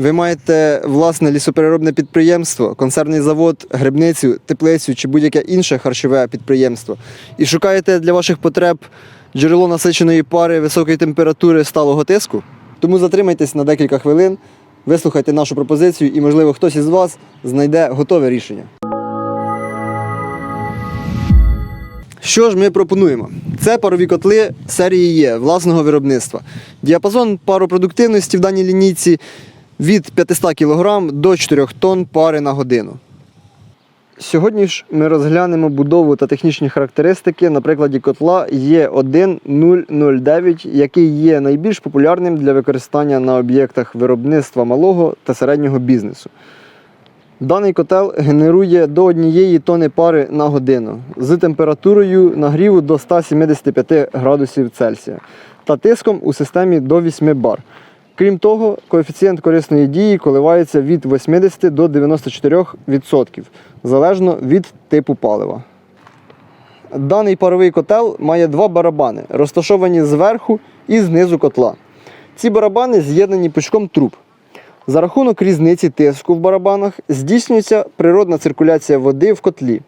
Ви маєте власне лісопереробне підприємство, консервний завод, грибницю, теплицю чи будь-яке інше харчове підприємство і шукаєте для ваших потреб джерело насиченої пари високої температури сталого тиску. Тому затримайтесь на декілька хвилин, вислухайте нашу пропозицію і, можливо, хтось із вас знайде готове рішення. Що ж ми пропонуємо? Це парові котли серії Є власного виробництва. Діапазон паропродуктивності в даній лінійці від 500 кг до 4 тонн пари на годину. Сьогодні ж ми розглянемо будову та технічні характеристики на прикладі котла Є1009, який є найбільш популярним для використання на об'єктах виробництва малого та середнього бізнесу. Даний котел генерує до однієї тони пари на годину з температурою нагріву до 175 градусів Цельсія та тиском у системі до 8 бар. Крім того, коефіцієнт корисної дії коливається від 80 до 94%, залежно від типу палива. Даний паровий котел має два барабани, розташовані зверху і знизу котла. Ці барабани з'єднані пучком труб. За рахунок різниці тиску в барабанах здійснюється природна циркуляція води в котлі.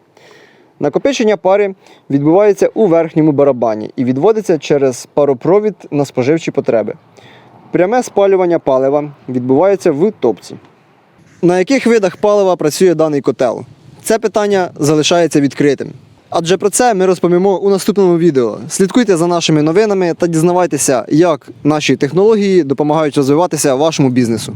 Накопичення пари відбувається у верхньому барабані і відводиться через паропровід на споживчі потреби. Пряме спалювання палива відбувається в топці. На яких видах палива працює даний котел? Це питання залишається відкритим. Адже про це ми розповімо у наступному відео. Слідкуйте за нашими новинами та дізнавайтеся, як наші технології допомагають розвиватися вашому бізнесу.